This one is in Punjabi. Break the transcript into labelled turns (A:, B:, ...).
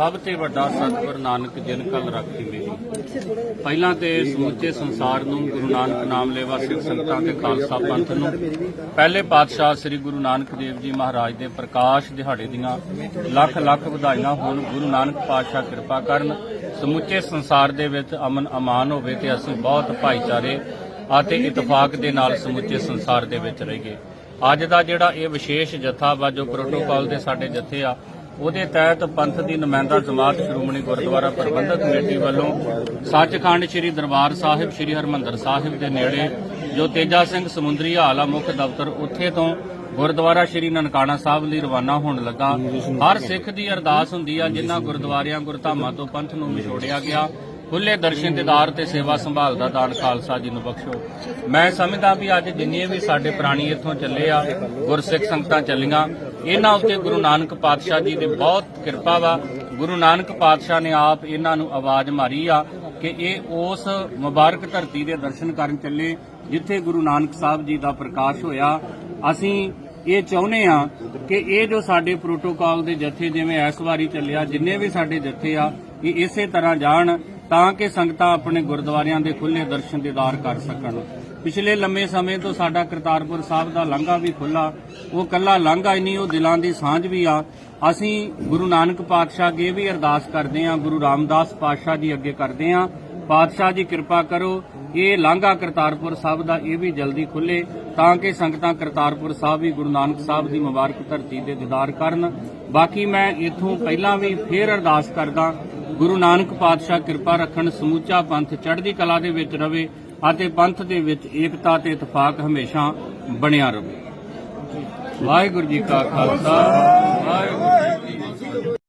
A: ਸਭ ਤੇ ਵੱਡਾ ਸਤਿਗੁਰ ਨਾਨਕ ਜਿਨ ਕਲ ਰਾਖੀ ਮੇਰੀ। ਪਹਿਲਾਂ ਤੇ ਸਮੁੱਚੇ ਸੰਸਾਰ ਨੂੰ ਗੁਰੂ ਨਾਨਕ ਨਾਮ ਲੈਵਾ ਸਿੱਖ ਸੰਗਤਾਂ ਤੇ ਖਾਲਸਾ ਪੰਥ ਨੂੰ, ਪਹਿਲੇ ਪਾਤਸ਼ਾਹ ਸ੍ਰੀ ਗੁਰੂ ਨਾਨਕ ਦੇਵ ਜੀ ਮਹਾਰਾਜ ਦੇ ਪ੍ਰਕਾਸ਼ ਦਿਹਾੜੇ ਦੀਆਂ ਲੱਖ ਲੱਖ ਵਧਾਈਆਂ ਹੋਣ, ਗੁਰੂ ਨਾਨਕ ਪਾਤਸ਼ਾਹ ਕਿਰਪਾ ਕਰਨ, ਸਮੁੱਚੇ ਸੰਸਾਰ ਦੇ ਵਿੱਚ ਅਮਨ ਅਮਾਨ ਹੋਵੇ ਤੇ ਅਸੀਂ ਬਹੁਤ ਭਾਈਚਾਰੇ ਅਤੇ ਇਤਫਾਕ ਦੇ ਨਾਲ ਸਮੁੱਚੇ ਸੰਸਾਰ ਦੇ ਵਿੱਚ ਰਹੀਏ। ਅੱਜ ਦਾ ਜਿਹੜਾ ਇਹ ਵਿਸ਼ੇਸ਼ ਜਥਾ ਵਾ ਜੋ ਪ੍ਰੋਟੋਕਾਲ ਦੇ ਸਾਡੇ ਜਥੇ ਆ ਉਹਦੇ ਤਹਿਤ ਪੰਥ ਦੀ ਨੁਮਾਇੰਦਾ ਜਮਾਤ ਸ਼੍ਰੋਮਣੀ ਗੁਰਦੁਆਰਾ ਪ੍ਰਬੰਧਕ ਕਮੇਟੀ ਵੱਲੋਂ ਸੱਚਖੰਡ ਸ੍ਰੀ ਦਰਬਾਰ ਸਾਹਿਬ, ਸ੍ਰੀ ਹਰਮੰਦਰ ਸਾਹਿਬ ਦੇ ਨੇੜੇ ਜੋ ਤੇਜਾ ਸਿੰਘ ਸਮੁੰਦਰੀ ਹਾਲ ਆ ਮੁੱਖ ਦਫ਼ਤਰ ਉੱਥੇ ਤੋਂ ਗੁਰਦੁਆਰਾ ਸ੍ਰੀ ਨਨਕਾਣਾ ਸਾਹਿਬ ਲਈ ਰਵਾਨਾ ਹੋਣ ਲੱਗਾ। ਹਰ ਸਿੱਖ ਦੀ ਅਰਦਾਸ ਹੁੰਦੀ ਆ ਜਿਨ੍ਹਾਂ ਗੁਰਦੁਆਰਿਆਂ ਗੁਰਧਾਮਾਂ ਤੋਂ ਪੰਥ ਨੂੰ ਵਿਛੋੜਿਆ ਗਿਆ। ਖੁੱਲੇ ਦਰਸ਼ਨ ਦੀਦਾਰ ਤੇ ਸੇਵਾ ਸੰਭਾਲ ਦਾ ਦਾਨ ਖਾਲਸਾ ਜੀ ਨੂੰ ਬਖਸ਼ੋ। ਮੈਂ ਸਮਝਦਾ ਵੀ ਅੱਜ ਜਿੰਨੇ ਵੀ ਸਾਡੇ ਪ੍ਰਾਣੀ ਇੱਥੋਂ ਚੱਲੇ ਆ, ਗੁਰਸਿੱਖ ਸੰਗਤਾਂ ਚੱਲੀਆਂ, ਇਹਨਾਂ ਉੱਤੇ ਗੁਰੂ ਨਾਨਕ ਪਾਤਸ਼ਾਹ ਜੀ ਦੀ ਬਹੁਤ ਕਿਰਪਾ ਵਾ। ਗੁਰੂ ਨਾਨਕ ਪਾਤਸ਼ਾਹ ਨੇ ਆਪ ਇਹਨਾਂ ਨੂੰ ਆਵਾਜ਼ ਮਾਰੀ ਆ ਕਿ ਇਹ ਉਸ ਮੁਬਾਰਕ ਧਰਤੀ ਦੇ ਦਰਸ਼ਨ ਕਰਨ ਚੱਲੇ, ਜਿੱਥੇ ਗੁਰੂ ਨਾਨਕ ਸਾਹਿਬ ਜੀ ਦਾ ਪ੍ਰਕਾਸ਼ ਹੋਇਆ। ਅਸੀਂ ਇਹ ਚਾਹੁੰਦੇ ਆ ਕਿ ਇਹ ਜੋ ਸਾਡੇ ਪ੍ਰੋਟੋਕਾਲ ਦੇ ਜਥੇ ਜਿਵੇਂ ਇਸ ਵਾਰੀ ਚੱਲਿਆ, ਜਿੰਨੇ ਵੀ ਸਾਡੇ ਜਥੇ ਆ, ਇਹ ਇਸੇ ਤਰ੍ਹਾਂ ਜਾਣ। ਤਾਂ ਕਿ ਸੰਗਤਾਂ ਆਪਣੇ ਗੁਰਦੁਆਰਿਆਂ ਦੇ ਖੁੱਲੇ ਦਰਸ਼ਨ ਦੀਦਾਰ ਕਰ ਸਕਣ। ਪਿਛਲੇ ਲੰਮੇ ਸਮੇਂ ਤੋਂ ਸਾਡਾ ਕਰਤਾਰਪੁਰ ਸਾਹਿਬ ਦਾ ਲਾਂਘਾ ਵੀ ਖੁੱਲਾ ਉਹ ਕੱਲਾ ਲਾਂਘਾ ਹੀ ਨਹੀਂ, ਉਹ ਦਿਲਾਂ ਦੀ ਸਾਂਝ ਵੀ ਆ। ਅਸੀਂ ਗੁਰੂ ਨਾਨਕ ਪਾਤਸ਼ਾਹ ਅੱਗੇ ਵੀ ਅਰਦਾਸ ਕਰਦੇ ਆ ਗੁਰੂ ਰਾਮਦਾਸ ਪਾਤਸ਼ਾਹ ਜੀ ਅੱਗੇ ਕਰਦੇ ਆ ਪਾਤਸ਼ਾਹ ਜੀ ਕਿਰਪਾ ਕਰੋ, ਇਹ ਲਾਂਘਾ ਕਰਤਾਰਪੁਰ ਸਾਹਿਬ ਦਾ ਇਹ ਵੀ ਜਲਦੀ ਖੁੱਲੇ ਤਾਂ ਕਿ ਸੰਗਤਾਂ ਕਰਤਾਰਪੁਰ ਸਾਹਿਬ ਵੀ ਗੁਰੂ ਨਾਨਕ ਸਾਹਿਬ ਦੀ ਮੁਬਾਰਕ ਧਰਤੀ ਦੇ ਦੀਦਾਰ ਕਰਨ। ਬਾਕੀ ਮੈਂ ਇਥੋਂ ਪਹਿਲਾਂ ਵੀ ਫੇਰ ਅਰਦਾਸ ਕਰਦਾ ਗੁਰੂ ਨਾਨਕ ਪਾਤਸ਼ਾਹ ਕਿਰਪਾ ਰੱਖਣ, ਸਮੂਚਾ ਪੰਥ ਚੜ੍ਹਦੀ ਕਲਾ ਦੇ ਵਿੱਚ ਰਵੇ ਅਤੇ ਪੰਥ ਦੇ ਵਿੱਚ ਏਕਤਾ ਤੇ ਇਤਫਾਕ ਹਮੇਸ਼ਾ ਬਣਿਆ ਰਵੇ। ਵਾਹਿਗੁਰੂ ਜੀ ਕਾ ਖਾਲਸਾ, ਵਾਹਿਗੁਰੂ